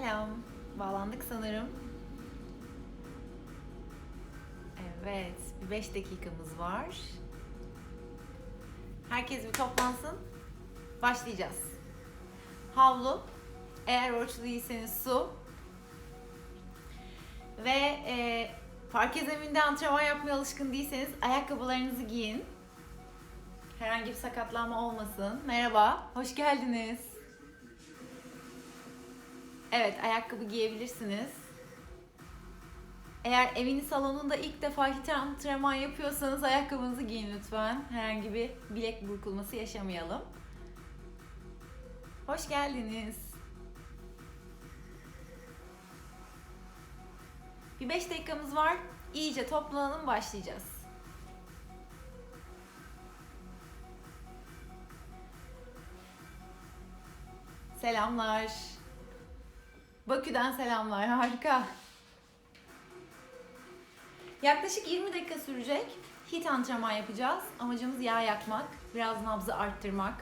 Selam. Bağlandık sanırım. Evet, bir 5 dakikamız var. Herkes bir toplansın. Başlayacağız. Havlu, eğer oruçlu değilseniz su ve e, parke zeminde antrenman yapmaya alışkın değilseniz ayakkabılarınızı giyin. Herhangi bir sakatlanma olmasın. Merhaba, hoş geldiniz. Evet, ayakkabı giyebilirsiniz. Eğer eviniz salonunda ilk defa hiç antrenman yapıyorsanız ayakkabınızı giyin lütfen. Herhangi bir bilek burkulması yaşamayalım. Hoş geldiniz. Bir 5 dakikamız var. İyice toplanalım başlayacağız. Selamlar. Bakü'den selamlar. Harika. Yaklaşık 20 dakika sürecek. Hit antrenman yapacağız. Amacımız yağ yakmak, biraz nabzı arttırmak.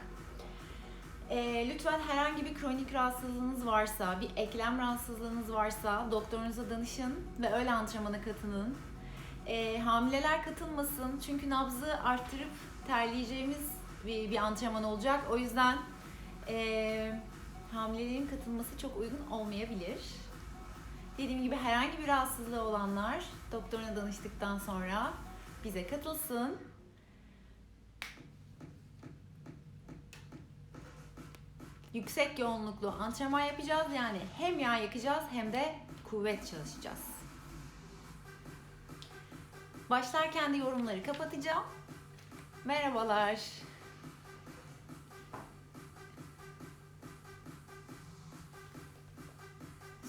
Ee, lütfen herhangi bir kronik rahatsızlığınız varsa, bir eklem rahatsızlığınız varsa doktorunuza danışın ve öyle antrenmana katılın. Ee, hamileler katılmasın çünkü nabzı arttırıp terleyeceğimiz bir, bir antrenman olacak. O yüzden ee, hamileliğin katılması çok uygun olmayabilir. Dediğim gibi herhangi bir rahatsızlığı olanlar doktoruna danıştıktan sonra bize katılsın. Yüksek yoğunluklu antrenman yapacağız. Yani hem yağ yakacağız hem de kuvvet çalışacağız. Başlarken de yorumları kapatacağım. Merhabalar.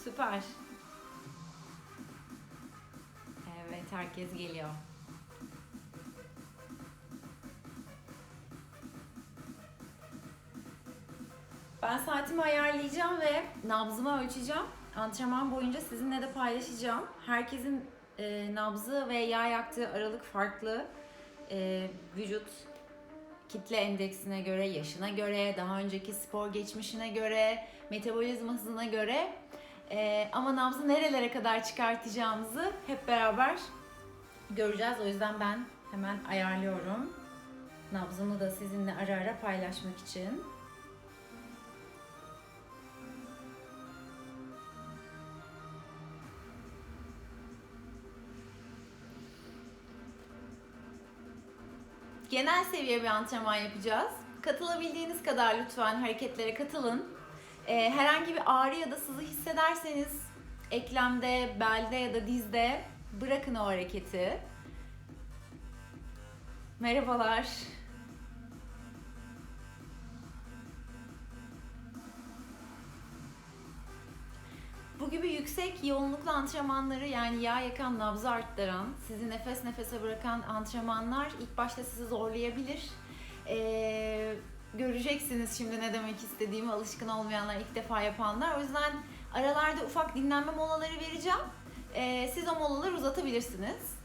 Süper. Evet, herkes geliyor. Ben saatimi ayarlayacağım ve nabzımı ölçeceğim. Antrenman boyunca sizinle de paylaşacağım. Herkesin e, nabzı ve yağ yaktığı aralık farklı. E, vücut kitle endeksine göre, yaşına göre, daha önceki spor geçmişine göre, metabolizma hızına göre ee, ama nabzı nerelere kadar çıkartacağımızı hep beraber göreceğiz. O yüzden ben hemen ayarlıyorum. Nabzımı da sizinle ara ara paylaşmak için. Genel seviye bir antrenman yapacağız. Katılabildiğiniz kadar lütfen hareketlere katılın. Ee, herhangi bir ağrı ya da sızı hissederseniz eklemde, belde ya da dizde bırakın o hareketi. Merhabalar. Bu gibi yüksek yoğunluklu antrenmanları yani yağ yakan, nabzı arttıran, sizi nefes nefese bırakan antrenmanlar ilk başta sizi zorlayabilir. Ee, göreceksiniz şimdi ne demek istediğimi alışkın olmayanlar, ilk defa yapanlar. O yüzden aralarda ufak dinlenme molaları vereceğim. Ee, siz o molaları uzatabilirsiniz.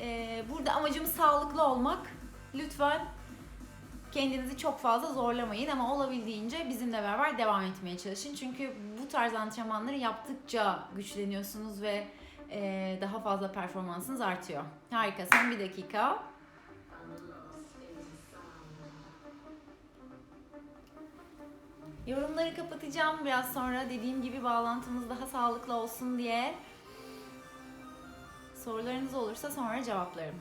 Ee, burada amacımız sağlıklı olmak. Lütfen kendinizi çok fazla zorlamayın ama olabildiğince bizimle beraber devam etmeye çalışın. Çünkü bu tarz antrenmanları yaptıkça güçleniyorsunuz ve e, daha fazla performansınız artıyor. Harika. Son bir dakika. Yorumları kapatacağım biraz sonra dediğim gibi bağlantımız daha sağlıklı olsun diye. Sorularınız olursa sonra cevaplarım.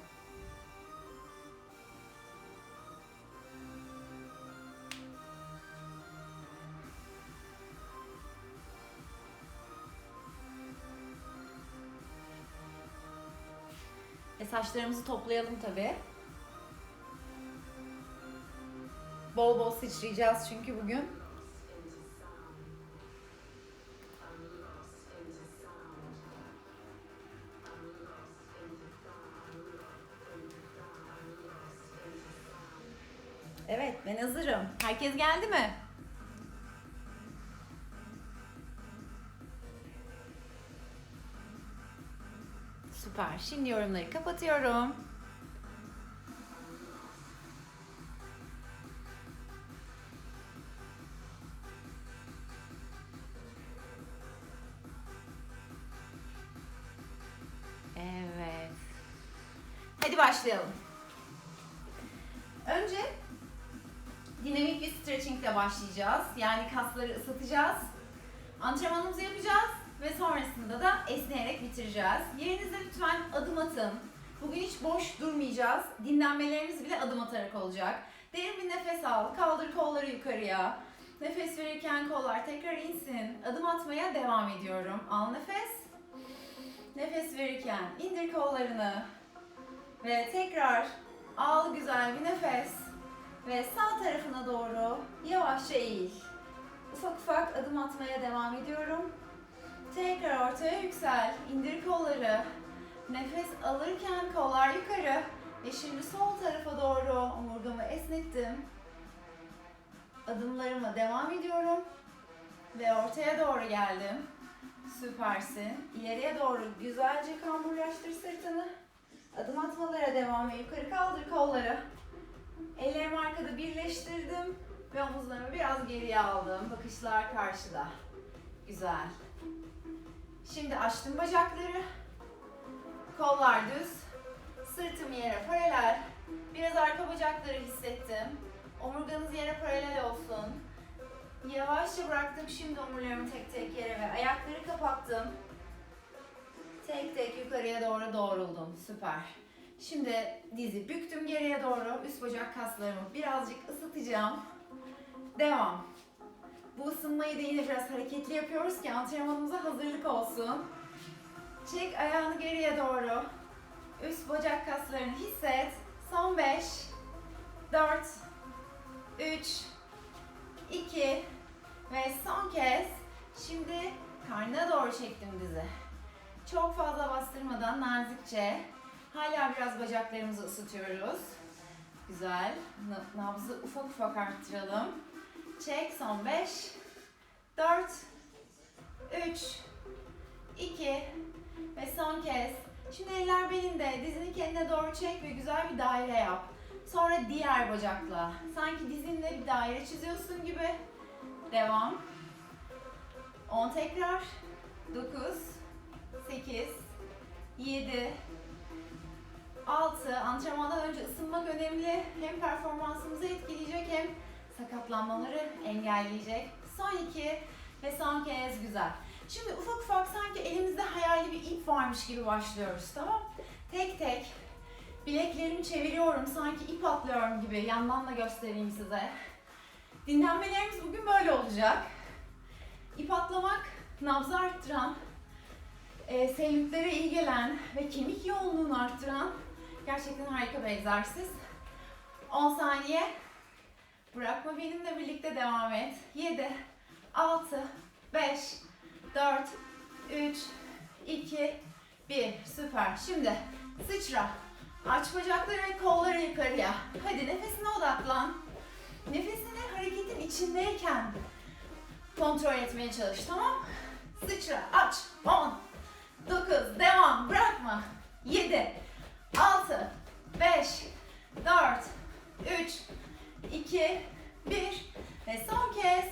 E saçlarımızı toplayalım tabi. Bol bol sıçrayacağız çünkü bugün. Evet ben hazırım. Herkes geldi mi? Süper. Şimdi yorumları kapatıyorum. Evet. Hadi başlayalım. Başlayacağız. Yani kasları ısıtacağız. Antrenmanımızı yapacağız ve sonrasında da esneyerek bitireceğiz. Yerinizde lütfen adım atın. Bugün hiç boş durmayacağız. Dinlenmelerimiz bile adım atarak olacak. Derin bir nefes al. Kaldır kolları yukarıya. Nefes verirken kollar tekrar insin. Adım atmaya devam ediyorum. Al nefes. Nefes verirken indir kollarını. Ve tekrar al güzel bir nefes. Ve sağ tarafına doğru yavaşça eğil. Ufak ufak adım atmaya devam ediyorum. Tekrar ortaya yüksel. İndir kolları. Nefes alırken kollar yukarı. Ve şimdi sol tarafa doğru omurgamı esnettim. Adımlarıma devam ediyorum. Ve ortaya doğru geldim. Süpersin. İleriye doğru güzelce kamburlaştır sırtını. Adım atmalara devam et. Yukarı kaldır kolları. Ellerimi arkada birleştirdim. Ve omuzlarımı biraz geriye aldım. Bakışlar karşıda. Güzel. Şimdi açtım bacakları. Kollar düz. Sırtım yere paralel. Biraz arka bacakları hissettim. Omurganız yere paralel olsun. Yavaşça bıraktım şimdi omurlarımı tek tek yere ve ayakları kapattım. Tek tek yukarıya doğru doğruldum. Süper. Şimdi dizi büktüm geriye doğru. Üst bacak kaslarımı birazcık ısıtacağım. Devam. Bu ısınmayı da yine biraz hareketli yapıyoruz ki antrenmanımıza hazırlık olsun. Çek ayağını geriye doğru. Üst bacak kaslarını hisset. Son 5, 4, 3, 2 ve son kez. Şimdi karnına doğru çektim dizi. Çok fazla bastırmadan nazikçe. Hala biraz bacaklarımızı ısıtıyoruz. Güzel. Nabzı ufak ufak arttıralım. Çek son 5, 4, 3, 2 ve son kez. Şimdi eller belinde. Dizini kendine doğru çek ve güzel bir daire yap. Sonra diğer bacakla. Sanki dizinle bir daire çiziyorsun gibi. Devam. 10 tekrar. 9, 8, 7, 6. Antrenmandan önce ısınmak önemli. Hem performansımızı etkileyecek hem sakatlanmaları engelleyecek. Son 2 ve son kez güzel. Şimdi ufak ufak sanki elimizde hayali bir ip varmış gibi başlıyoruz tamam? Tek tek bileklerimi çeviriyorum sanki ip atlıyorum gibi yandan da göstereyim size. Dinlenmelerimiz bugün böyle olacak. İp atlamak nabzı arttıran, e, selülitlere iyi gelen ve kemik yoğunluğunu arttıran gerçekten harika bir egzersiz. 10 saniye. Bırakma benimle birlikte devam et. 7, 6, 5, 4, 3, 2, 1. Süper. Şimdi sıçra. Aç bacakları ve kolları yukarıya. Hadi nefesine odaklan. Nefesini hareketin içindeyken kontrol etmeye çalış tamam? Sıçra aç. 10, 9, devam. Bırakma. 7, 6, 5, 4, 3, 2, 1 ve son kez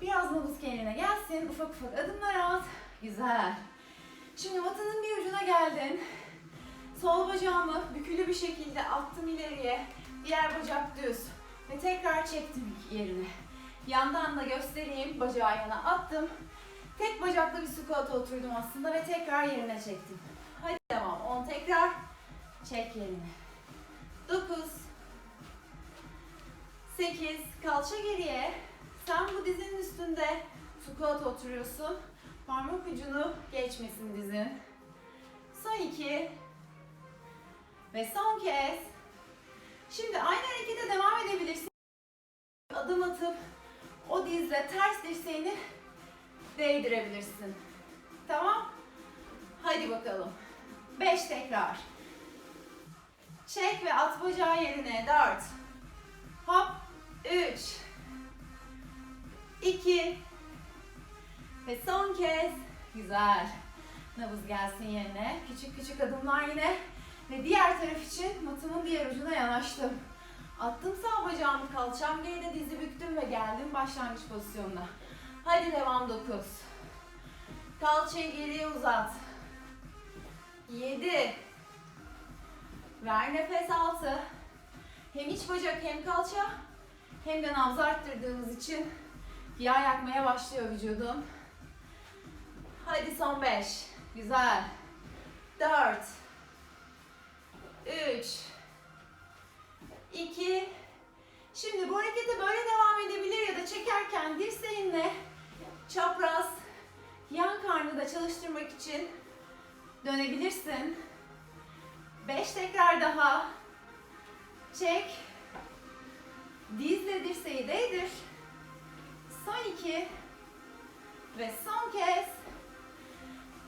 Biraz nabız kendine gelsin. Ufak ufak adımlar at. Güzel. Şimdi matının bir ucuna geldin. Sol bacağımı bükülü bir şekilde attım ileriye. Diğer bacak düz. Ve tekrar çektim yerine. Yandan da göstereyim. Bacağı yana attım. Tek bacaklı bir squat oturdum aslında ve tekrar yerine çektim. Hadi devam. 10 tekrar. Çek yerine. 9 8 kalça geriye. Sen bu dizinin üstünde squat oturuyorsun. Parmak ucunu geçmesin dizin. Son iki. Ve son kez. Şimdi aynı harekete devam edebilirsin. Adım atıp o dizle ters dirseğini değdirebilirsin. Tamam? Hadi bakalım. Beş tekrar. Çek ve at bacağı yerine. Dört. Hop. Üç. 2 ve son kez güzel nabız gelsin yerine küçük küçük adımlar yine ve diğer taraf için matımın diğer ucuna yanaştım attım sağ bacağımı kalçam geride dizi büktüm ve geldim başlangıç pozisyonuna hadi devam 9 kalçayı geriye uzat 7 Ver nefes altı. Hem iç bacak hem kalça hem de nabzı arttırdığımız için yağ yakmaya başlıyor vücudum. Hadi son beş. Güzel. Dört. Üç. İki. Şimdi bu harekete böyle devam edebilir ya da çekerken dirseğinle çapraz yan karnı da çalıştırmak için dönebilirsin. Beş tekrar daha. Çek. Dizle dirseği değdir. Son iki. Ve son kez.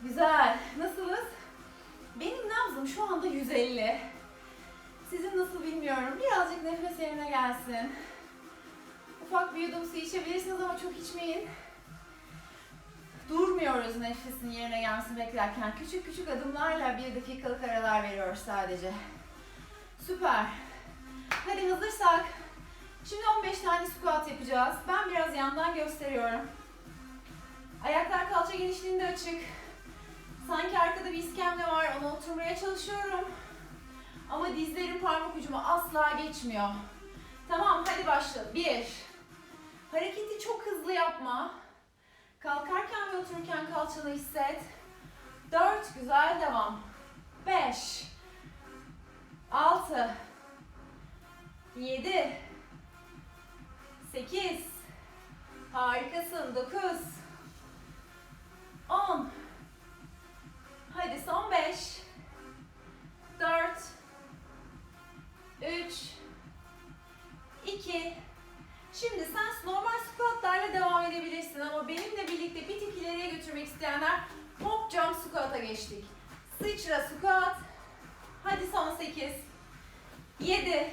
Güzel. Nasılız? Benim nabzım şu anda 150. Sizin nasıl bilmiyorum. Birazcık nefes yerine gelsin. Ufak bir yudum su içebilirsiniz ama çok içmeyin. Durmuyoruz nefesin yerine gelmesini beklerken. Küçük küçük adımlarla bir dakikalık aralar veriyoruz sadece. Süper. Hadi hazırsak. Şimdi 15 tane squat yapacağız. Ben biraz yandan gösteriyorum. Ayaklar kalça genişliğinde açık. Sanki arkada bir iskemle var. Ona oturmaya çalışıyorum. Ama dizlerim parmak ucuma asla geçmiyor. Tamam hadi başla. Bir. Hareketi çok hızlı yapma. Kalkarken ve otururken kalçanı hisset. Dört. Güzel devam. Beş. Altı. Yedi. Sekiz. Harikasın. Dokuz. On. Hadi son beş. Dört. Üç. iki. Şimdi sen edebilirsin ama benimle birlikte bir tık ileriye götürmek isteyenler hop jump squat'a geçtik. Sıçra squat. Hadi son 8. 7.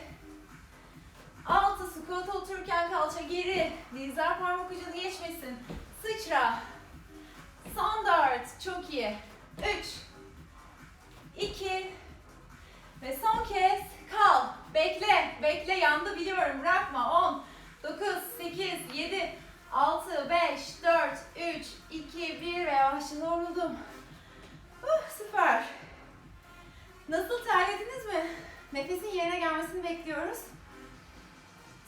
6 squat otururken kalça geri. Dizler parmak ucunu geçmesin. Sıçra. Son 4. Çok iyi. 3. 2. Ve son kez kal. Bekle. Bekle yandı biliyorum. Bırakma. 10. 9, 8, 7, 6, 5, 4, 3, 2, 1 ve yavaşça doğrulduğum. Uh, süper. Nasıl terlediniz mi? Nefesin yerine gelmesini bekliyoruz.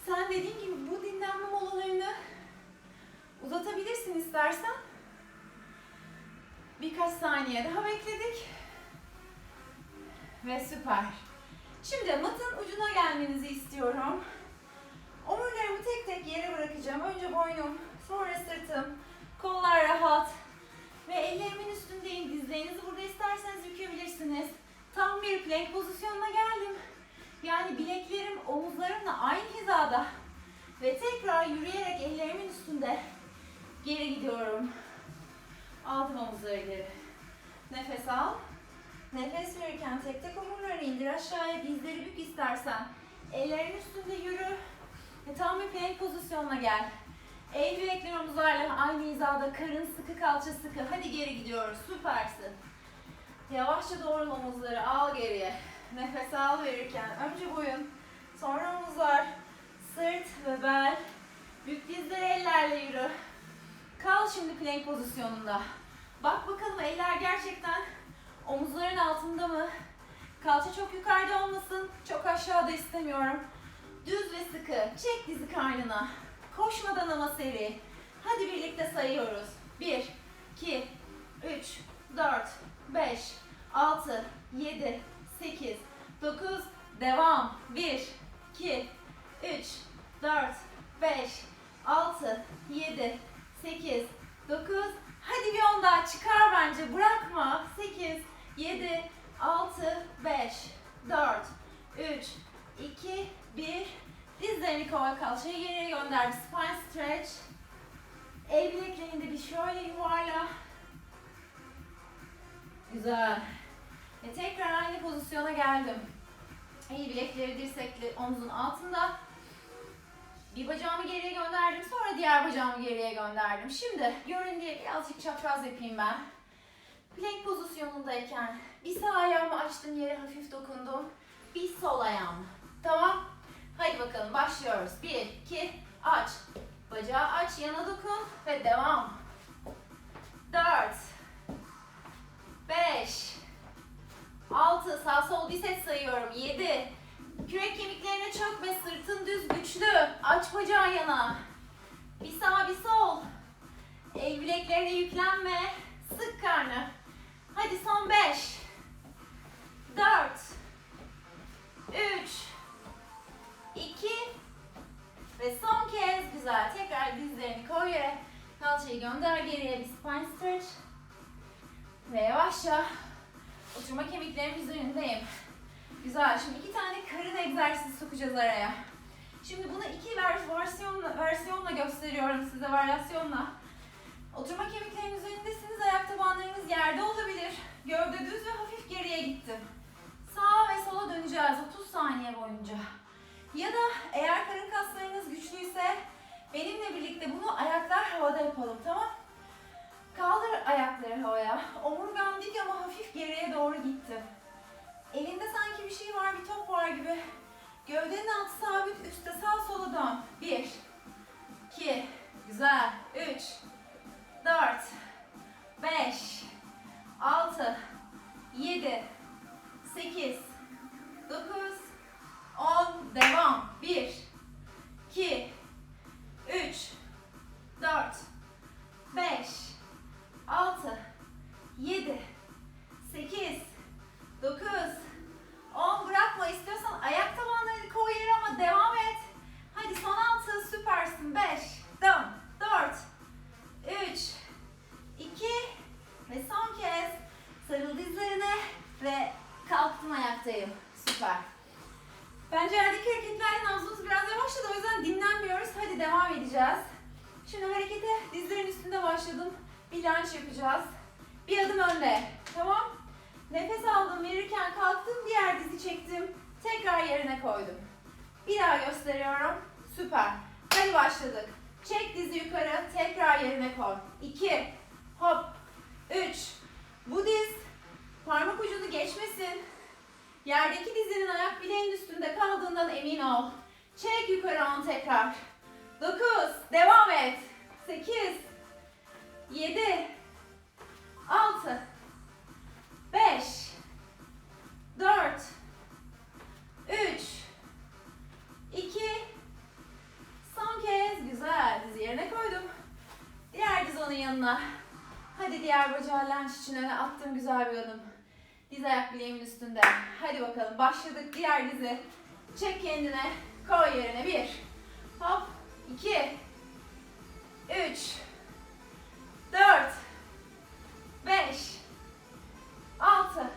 Sen dediğin gibi bu dinlenme molalarını uzatabilirsin istersen. Birkaç saniye daha bekledik. Ve süper. Şimdi matın ucuna gelmenizi istiyorum. Omurlarımı tek tek yere bırakacağım. Önce boynum, sonra sırtım, kollar rahat. Ve ellerimin üstündeyim. Dizlerinizi burada isterseniz bükebilirsiniz. Tam bir plank pozisyonuna geldim. Yani bileklerim omuzlarımla aynı hizada. Ve tekrar yürüyerek ellerimin üstünde geri gidiyorum. Aldım omuzları geri. Nefes al. Nefes verirken tek tek omurları indir aşağıya. Dizleri bük istersen. Ellerin üstünde yürü. Ve tam bir plank pozisyonuna gel. El bilekler omuzlarla aynı hizada. Karın sıkı, kalça sıkı. Hadi geri gidiyoruz. Süpersin. Yavaşça doğru omuzları al geriye. Nefes al verirken önce boyun, sonra omuzlar, sırt ve bel. Bük dizleri ellerle yürü. Kal şimdi plank pozisyonunda. Bak bakalım eller gerçekten omuzların altında mı? Kalça çok yukarıda olmasın, çok aşağıda istemiyorum. Düz ve sıkı. Çek dizi karnına. Koşmadan ama seri. Hadi birlikte sayıyoruz. 1, 2, 3, 4, 5, 6, 7, 8, 9, devam. 1, 2, 3, 4, 5, 6, 7, 8, 9. Hadi bir on daha çıkar bence. Bırakma. 8, 7, 6, 5, 4, 3, 2, 1. Dizlerini kova kalçaya geriye gönder. Spine stretch. El bileklerini bir şöyle yuvarla. Güzel. Ve tekrar aynı pozisyona geldim. El bilekleri dirsekli omzun altında. Bir bacağımı geriye gönderdim. Sonra diğer bacağımı geriye gönderdim. Şimdi görün diye birazcık çapraz yapayım ben. Plank pozisyonundayken bir sağ ayağımı açtım yere hafif dokundum. Bir sol ayağım. Tamam. Hadi bakalım başlıyoruz. 1, 2, aç. Bacağı aç, yana dokun ve devam. 4, 5, 6. Sağ sol bir set sayıyorum. 7. Kürek kemiklerine çökme. Sırtın düz güçlü. Aç bacağı yana. Bir sağ bir sol. El bileklerine yüklenme. Sık karnı. Hadi son 5. 4. 3. 2. Ve son kez güzel. Tekrar dizlerini koy yere. Kalçayı gönder geriye bir spine stretch. Ve yavaşça oturma kemiklerimin üzerindeyim. Güzel. Şimdi iki tane karın egzersizi sokacağız araya. Şimdi bunu iki vers- versiyonla, versiyonla gösteriyorum size, varyasyonla. Oturma kemiklerinin üzerindesiniz, ayak tabanlarınız yerde olabilir. Gövde düz ve hafif geriye gittim. Sağa ve sola döneceğiz 30 saniye boyunca. Ya da eğer karın kaslarınız güçlüyse benimle birlikte bunu ayaklar havada yapalım tamam? Kaldır ayakları havaya. Omurgan dik ama hafif geriye doğru gitti. Elinde sanki bir şey var, bir top var gibi. Gövdenin altı sabit, üstte sağ sola dön. Bir, iki, güzel. Üç, dört, beş, altı, yedi, sekiz, dokuz, 10 devam. 1 2 3 4 5 Çek yukarı on tekrar. 9, devam et. 8, 7, 6, 5 4 3 2 Son kez güzel dizi yerine koydum. Diğer diz onun yanına. Hadi diğer bacağı lenç için öne attım güzel bir adım. Diz ayak bileğimin üstünde. Hadi bakalım başladık diğer dizi. Çek kendine. Koy yerine. Bir. Hop. iki, Üç. Dört. Beş. 6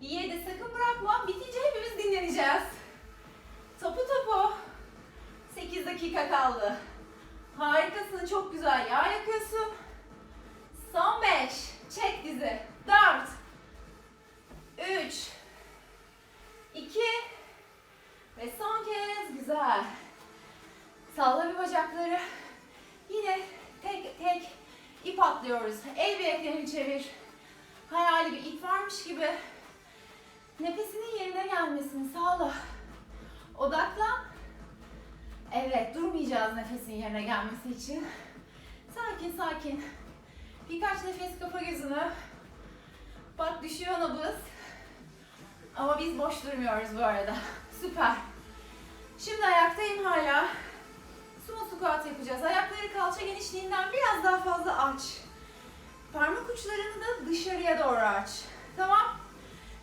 7 sakın bırakma. Bitince hepimiz dinleneceğiz. Topu topu. 8 dakika kaldı. Harikasın. Çok güzel. Yağ yakıyorsun. Son 5. Çek dizi. 4 nefesin yerine gelmesi için. Sakin sakin. Birkaç nefes kapa gözünü. Bak düşüyor nabız. Ama biz boş durmuyoruz bu arada. Süper. Şimdi ayaktayım hala. Sumo squat yapacağız. Ayakları kalça genişliğinden biraz daha fazla aç. Parmak uçlarını da dışarıya doğru aç. Tamam.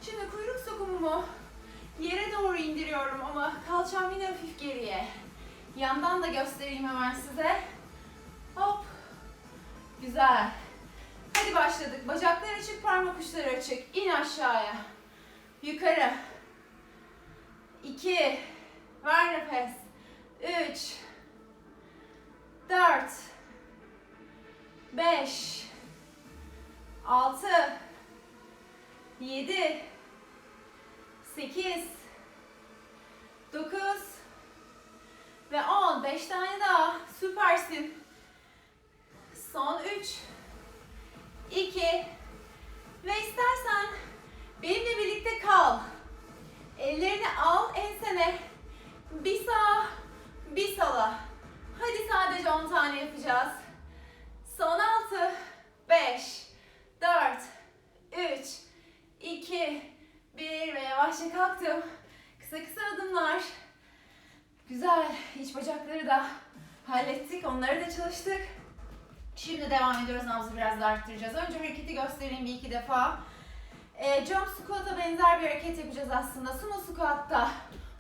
Şimdi kuyruk sokumumu yere doğru indiriyorum ama kalçam yine hafif geriye. Yandan da göstereyim hemen size. Hop. Güzel. Hadi başladık. Bacaklar açık, parmak uçları açık. İn aşağıya. Yukarı. İki. Ver nefes. Üç. Dört. Beş. 6 7 8 9 ve 10. 5 tane daha. Süpersin. Son 3. 2. Ve istersen benimle birlikte kal. Ellerini al ensene. Bir sağa, bir sola. Hadi sadece 10 tane yapacağız. Son 6, 5, 4, 3, 2, 1 ve yavaşça kalktım. Kısa kısa adımlar. Güzel. İç bacakları da hallettik. Onları da çalıştık. Şimdi devam ediyoruz. Nabzı biraz da arttıracağız. Önce hareketi göstereyim bir iki defa. E, jump squat'a benzer bir hareket yapacağız aslında. Sumo squat'ta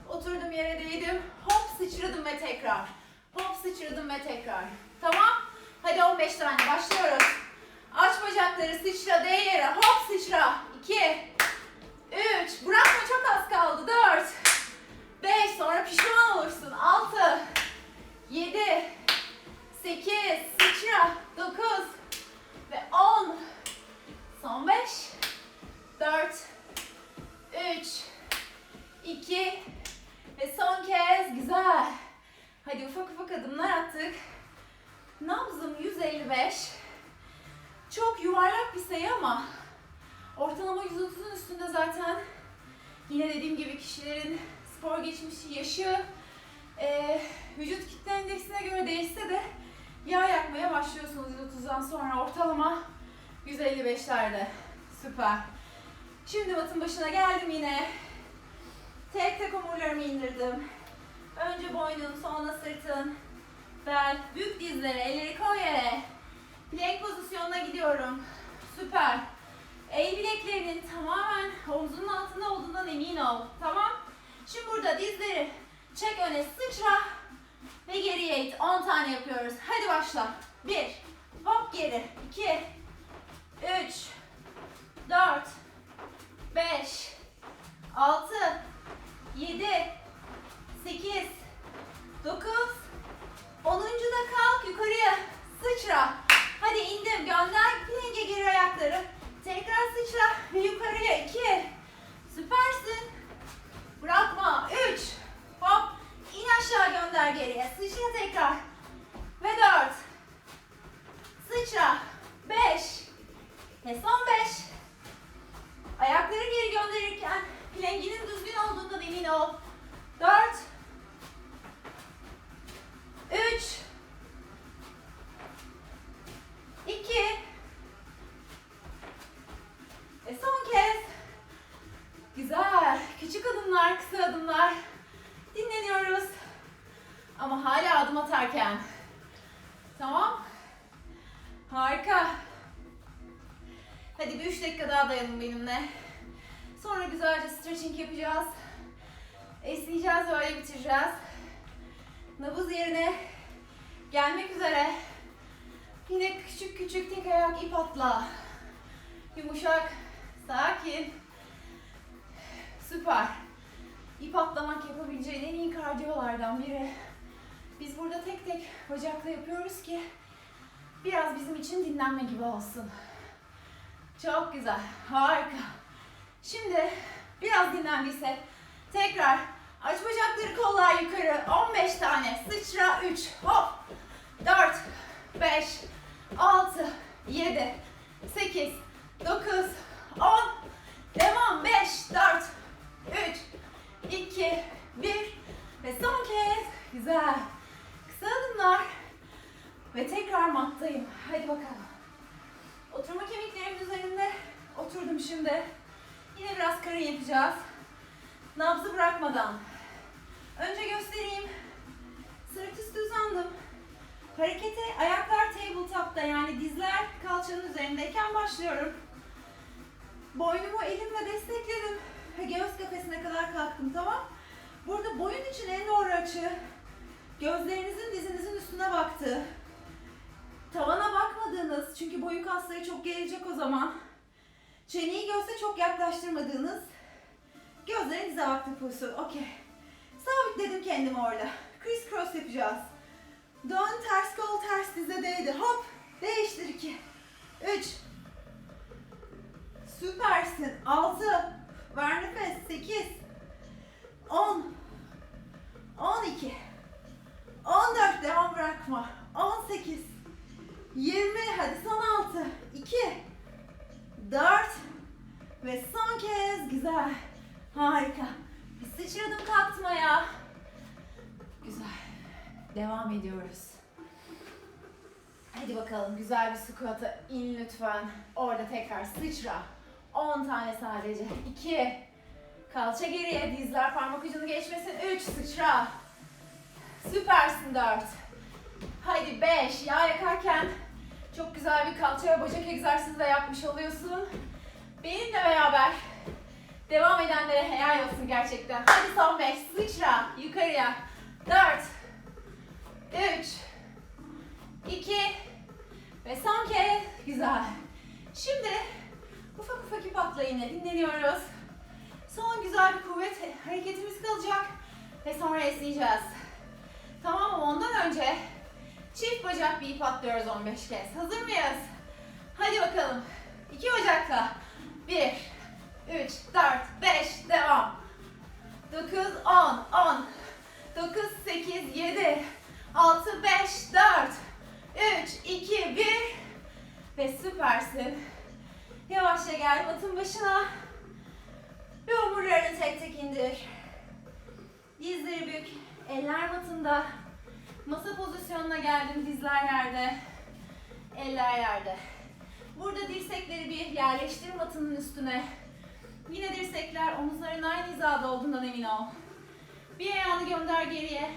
oturdum yere değdim. Hop sıçradım ve tekrar. Hop sıçradım ve tekrar. Tamam? Hadi 15 tane başlıyoruz. Aç bacakları sıçra değ yere. Hop sıçra. 2 3 Bırakma çok az kaldı. 4 5 sonra pişman olursun. 6 7 8 sıçra 9 ve 10 son 5 4 3 2 ve son kez güzel. Hadi ufak ufak adımlar attık. Nabzım 155. Çok yuvarlak bir sayı ama ortalama 130'un üstünde zaten. Yine dediğim gibi kişilerin spor geçmişi, yaşı, e, vücut kitle endeksine göre değişse de yağ yakmaya başlıyorsunuz 130'dan sonra ortalama 155'lerde. Süper. Şimdi matın başına geldim yine. Tek tek omurlarımı indirdim. Önce boynun, sonra sırtın, bel, büyük dizlere, elleri koy yere. Plank pozisyonuna gidiyorum. Süper. El bileklerinin tamamen omzunun altında olduğundan emin ol. Tamam. Şimdi burada dizleri çek öne sıçra ve geriye it. 10 tane yapıyoruz. Hadi başla. 1 hop geri. 2 3 4 5 6 7 8 9 10. da kalk yukarıya sıçra. Hadi indim gönder 3 dakika daha dayanın benimle. Sonra güzelce stretching yapacağız. Esneyeceğiz ve öyle bitireceğiz. Nabız yerine gelmek üzere. Yine küçük küçük tek ayak ip atla. Yumuşak, sakin. Süper. İp atlamak yapabileceğin en iyi kardiyolardan biri. Biz burada tek tek bacakla yapıyoruz ki biraz bizim için dinlenme gibi olsun. Çok güzel. Harika. Şimdi biraz dinlendiysek tekrar aç bacakları kollar yukarı. 15 tane. Sıçra 3. Hop. 4 5 6 7 8 9 10 Devam. 5 4 3 2 1 ve son kez. Güzel. Kısa adımlar. Ve tekrar mattayım. Hadi bakalım. Oturma kemiklerimin üzerinde oturdum şimdi. Yine biraz karın yapacağız. Nabzı bırakmadan. Önce göstereyim. Sırt üstü uzandım. Harekete ayaklar tabletop'ta yani dizler kalçanın üzerindeyken başlıyorum. Boynumu elimle destekledim. Göğüs kafesine kadar kalktım tamam. Burada boyun için en doğru açı gözlerinizin dizinizin üstüne baktığı. Tavana bakmadığınız çünkü boyun kasları çok gelecek o zaman. Çeneyi göğse çok yaklaştırmadığınız gözlerin dize baktığı pozisyon. Okey. Sabitledim kendimi orada. Criss cross yapacağız. Dön ters kol ters dize değdi. Hop. Değiştir 2. 3. Süpersin. 6. Ver nefes. 8. 10. 12. 14. Devam bırakma. 18. 20. Hadi son 6. 2. 4. Ve son kez. Güzel. Harika. Bir sıçradım kalktım ayağa. Güzel. Devam ediyoruz. Hadi bakalım güzel bir squat'a in lütfen. Orada tekrar sıçra. 10 tane sadece. 2. Kalça geriye dizler parmak ucunu geçmesin. 3 sıçra. Süpersin 4. Haydi 5. Yağ yakarken çok güzel bir kalça ve bacak egzersizi de yapmış oluyorsun. Benimle beraber devam edenlere helal olsun gerçekten. Hadi son 5. Sıçra yukarıya. 4. 3. 2. Ve son kez. Güzel. Şimdi ufak ufak ip atla yine dinleniyoruz. Son güzel bir kuvvet hareketimiz kalacak. Ve sonra esneyeceğiz. Tamam mı? Ondan önce bacak bir ip atlıyoruz 15 kez. Hazır mıyız? Hadi bakalım. İki bacakla. 1, 3, 4, 5, devam. 9, 10, 10, 9, 8, 7, 6, 5, 4, 3, 2, 1 ve süpersin. Yavaşça gel matın başına ve omurlarını tek tek indir. Dizleri bük, eller matında. Masa pozisyonuna geldim, dizler yerde, eller yerde. Burada dirsekleri bir yerleştir matının üstüne. Yine dirsekler omuzların aynı hizada olduğundan emin ol. Bir ayağını gönder geriye.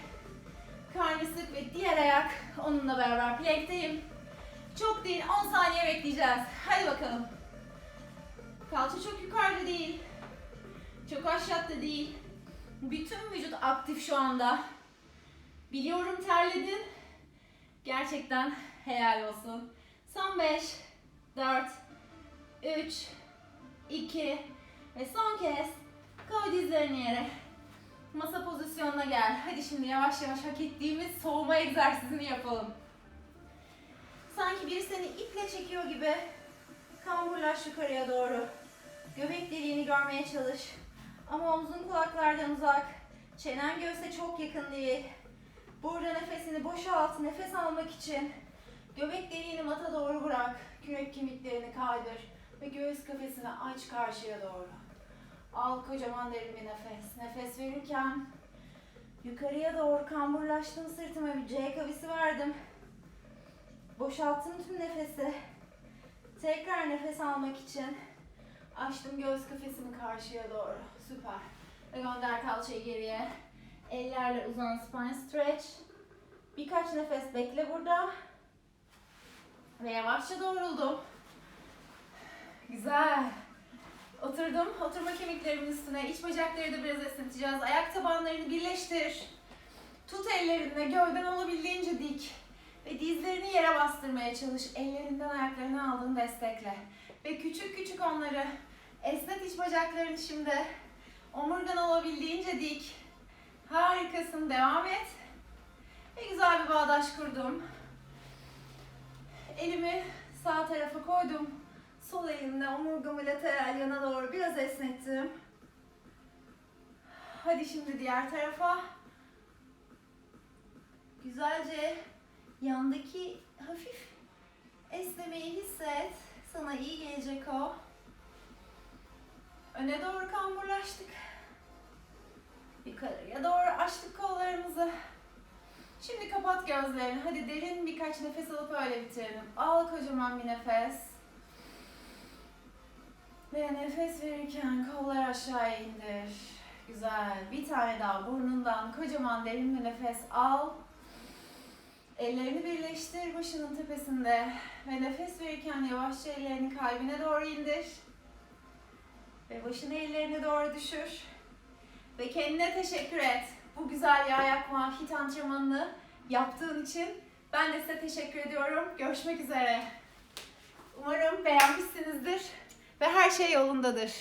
Karnı sık ve diğer ayak onunla beraber plankteyim. Çok değil 10 saniye bekleyeceğiz. Hadi bakalım. Kalça çok yukarıda değil. Çok aşağıda değil. Bütün vücut aktif şu anda. Biliyorum terledin. Gerçekten helal olsun. Son 5, 4, 3, 2 ve son kez koy dizlerini yere. Masa pozisyonuna gel. Hadi şimdi yavaş yavaş hak ettiğimiz soğuma egzersizini yapalım. Sanki biri seni iple çekiyor gibi kamburlaş yukarıya doğru. Göbek deliğini görmeye çalış. Ama omzun kulaklardan uzak. Çenen göğse çok yakın değil. Burada nefesini boşalt. Nefes almak için göbek deliğini mata doğru bırak. Kürek kemiklerini kaydır. Ve göğüs kafesini aç karşıya doğru. Al kocaman derin bir nefes. Nefes verirken yukarıya doğru kamburlaştım. Sırtıma bir C kavisi verdim. Boşalttım tüm nefesi. Tekrar nefes almak için açtım göğüs kafesimi karşıya doğru. Süper. Ve gönder kalçayı geriye. Ellerle uzan spine stretch. Birkaç nefes bekle burada. Ve yavaşça doğruldum. Güzel. Oturdum. Oturma kemiklerimin üstüne. İç bacakları da biraz esneteceğiz. Ayak tabanlarını birleştir. Tut ellerinle. Gövden olabildiğince dik. Ve dizlerini yere bastırmaya çalış. Ellerinden ayaklarını aldığın destekle. Ve küçük küçük onları esnet iç bacaklarını şimdi. Omurgan olabildiğince dik. Harikasın. Devam et. Ve güzel bir bağdaş kurdum. Elimi sağ tarafa koydum. Sol elimle omurgamı lateral yana doğru biraz esnettim. Hadi şimdi diğer tarafa. Güzelce yandaki hafif esnemeyi hisset. Sana iyi gelecek o. Öne doğru kamburlaştık. Yukarıya doğru açtık kollarımızı. Şimdi kapat gözlerini. Hadi derin birkaç nefes alıp öyle bitirelim. Al kocaman bir nefes. Ve nefes verirken kollar aşağı indir. Güzel. Bir tane daha burnundan kocaman derin bir nefes al. Ellerini birleştir başının tepesinde. Ve nefes verirken yavaşça ellerini kalbine doğru indir. Ve başını ellerine doğru düşür. Ve kendine teşekkür et. Bu güzel yağ yakma hit antrenmanını yaptığın için ben de size teşekkür ediyorum. Görüşmek üzere. Umarım beğenmişsinizdir ve her şey yolundadır.